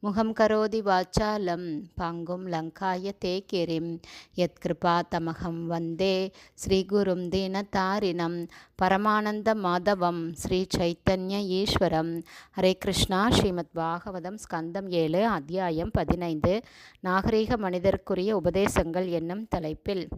முகம் கரோதி வாச்சாலம் பாங்கும் லங்காய தே கிரிம் யத்கிருபா தமகம் வந்தே ஸ்ரீகுரும் தீனதாரிணம் பரமானந்த மாதவம் ஸ்ரீ சைத்தன்ய ஈஸ்வரம். ஹரே கிருஷ்ணா ஸ்ரீமத் பாகவதம் ஸ்கந்தம் ஏழு அத்தியாயம் பதினைந்து. நாகரீக மனிதருக்குரிய உபதேசங்கள் என்னும் தலைப்பில்.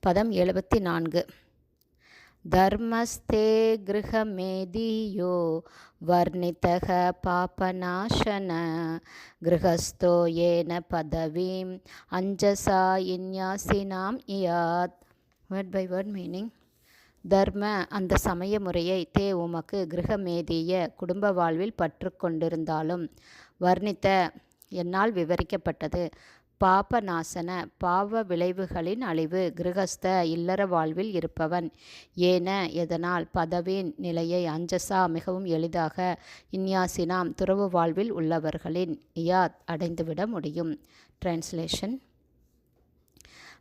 பதம் எழுபத்தி நான்கு. தர்மஸ்தே கிருஹமேதியோ வர்ணித்தக பாபநாசன கிரகஸ்தோ ஏன பதவீம் அஞ்சசா இந்யாசினாம் இயாத் வேர்ட் பை வேர்ட் மீனிங் தர்ம அந்த சமய முறையை தே உமக்கு கிரகமேதிய குடும்ப வாழ்வில் பற்று கொண்டிருந்தாலும் வர்ணித்த என்னால் விவரிக்கப்பட்டது. பாபநாசன பாவ விளைவுகளின் அழிவு கிரகஸ்த இல்லற வாழ்வில் இருப்பவன். ஏன எதனால் பதவியின் நிலையை அஞ்சசா மிகவும் எளிதாக இந்நியாசினாம் துறவு வாழ்வில் உள்ளவர்களின் இயாத் அடைந்துவிட முடியும். டிரான்ஸ்லேஷன்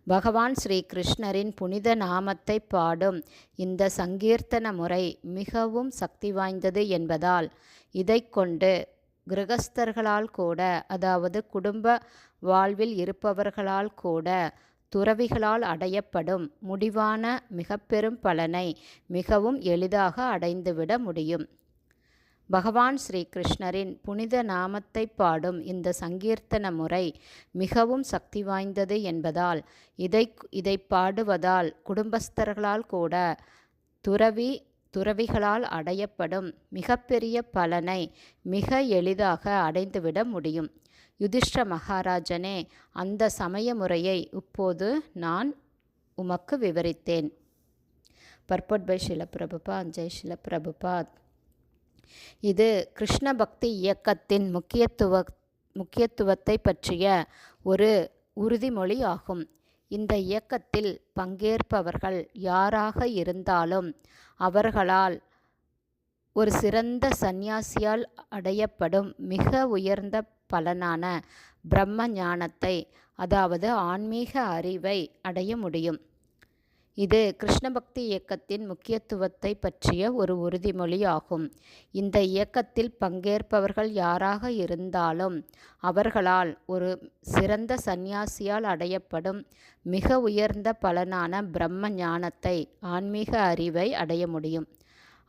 பகவான் ஸ்ரீ கிருஷ்ணரின் புனித நாமத்தை பாடும் இந்த சங்கீர்த்தன முறை மிகவும் சக்தி வாய்ந்தது என்பதால் இதை கொண்டு கிரகஸ்தர்களால் கூட அதாவது குடும்ப வாழ்வில் இருப்பவர்களால் கூட துறவிகளால் அடையப்படும் முடிவான மிக பெரும் பலனை மிகவும் எளிதாக அடைந்துவிட முடியும். பகவான் ஸ்ரீ கிருஷ்ணரின் புனித நாமத்தை பாடும் இந்த சங்கீர்த்தன முறை மிகவும் சக்தி வாய்ந்தது என்பதால் இதை இதை பாடுவதால் குடும்பஸ்தர்களால் கூட துறவி துறவிகளால் அடையப்படும் மிகப்பெரிய பலனை மிக எளிதாக அடைந்துவிட முடியும். யுதிஷ்ட மகாராஜனே அந்த சமய முறையை இப்போது நான் உமக்கு விவரித்தேன். பர்பட் பை ஷிலப்பிரபுபா ஜெய் ஷிலப்பிரபுபாத் இது கிருஷ்ண பக்தி இயக்கத்தின் முக்கியத்துவ முக்கியத்துவத்தை பற்றிய ஒரு உறுதிமொழி ஆகும். இந்த இயக்கத்தில் பங்கேற்பவர்கள் யாராக இருந்தாலும் அவர்களால் ஒரு சிறந்த சந்நியாசியால் அடையப்படும் மிக உயர்ந்த பலனான பிரம்ம ஞானத்தை அதாவது ஆன்மீக அறிவை அடைய முடியும். இது கிருஷ்ண பக்தி இயக்கத்தின் முக்கியத்துவத்தை பற்றிய ஒரு உறுதிமொழி ஆகும் இந்த இயக்கத்தில் பங்கேற்பவர்கள் யாராக இருந்தாலும் அவர்களால் ஒரு சிறந்த சந்நியாசியால் அடையப்படும் மிக உயர்ந்த பலனான பிரம்ம ஞானத்தை ஆன்மீக அறிவை அடைய முடியும்.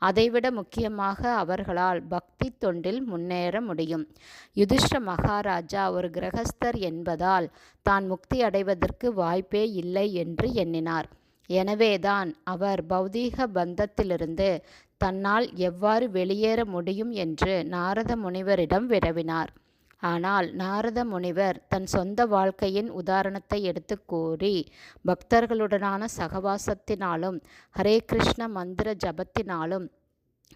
அதைவிட முக்கியமாக அவர்களால் பக்தி தொண்டில் முன்னேற முடியும். யுதிஷ்ட மகாராஜா ஒரு கிரகஸ்தர் என்பதால் தான் முக்தி அடைவதற்கு வாய்ப்பே இல்லை என்று எண்ணினார். எனவேதான் அவர் பௌதீக பந்தத்திலிருந்து தன்னால் எவ்வாறு வெளியேற முடியும் என்று நாரத முனிவரிடம் விரவினார் ஆனால் நாரத முனிவர் தன் சொந்த வாழ்க்கையின் உதாரணத்தை எடுத்து கூறி பக்தர்களுடனான சகவாசத்தினாலும் ஹரே கிருஷ்ண மந்திர ஜபத்தினாலும்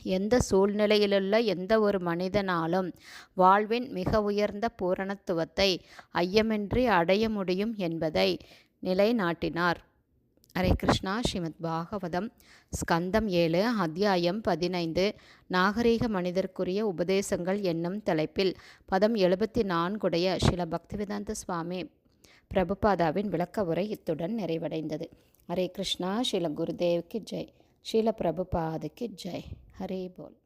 எந்த சூழ்நிலையிலுள்ள எந்த ஒரு மனிதனாலும் வாழ்வின் மிக உயர்ந்த பூரணத்துவத்தை ஐயமின்றி அடைய முடியும் என்பதை நிலைநாட்டினார். ஹரே கிருஷ்ணா ஸ்ரீமத் பாகவதம் ஸ்கந்தம் ஏழு அத்தியாயம் பதினைந்து நாகரீக மனிதருக்குரிய உபதேசங்கள் என்னும் தலைப்பில் பதம் எழுபத்தி நான்குடைய ஸ்ரீல பக்திவேதாந்த சுவாமி பிரபுபாதாவின் விளக்க உரை இத்துடன் நிறைவடைந்தது. ஹரே கிருஷ்ணா ஸ்ரீல குருதேவ்க்கு ஜெய். ஸ்ரீல பிரபுபாதுக்கு ஜெய். ஹரே போல்.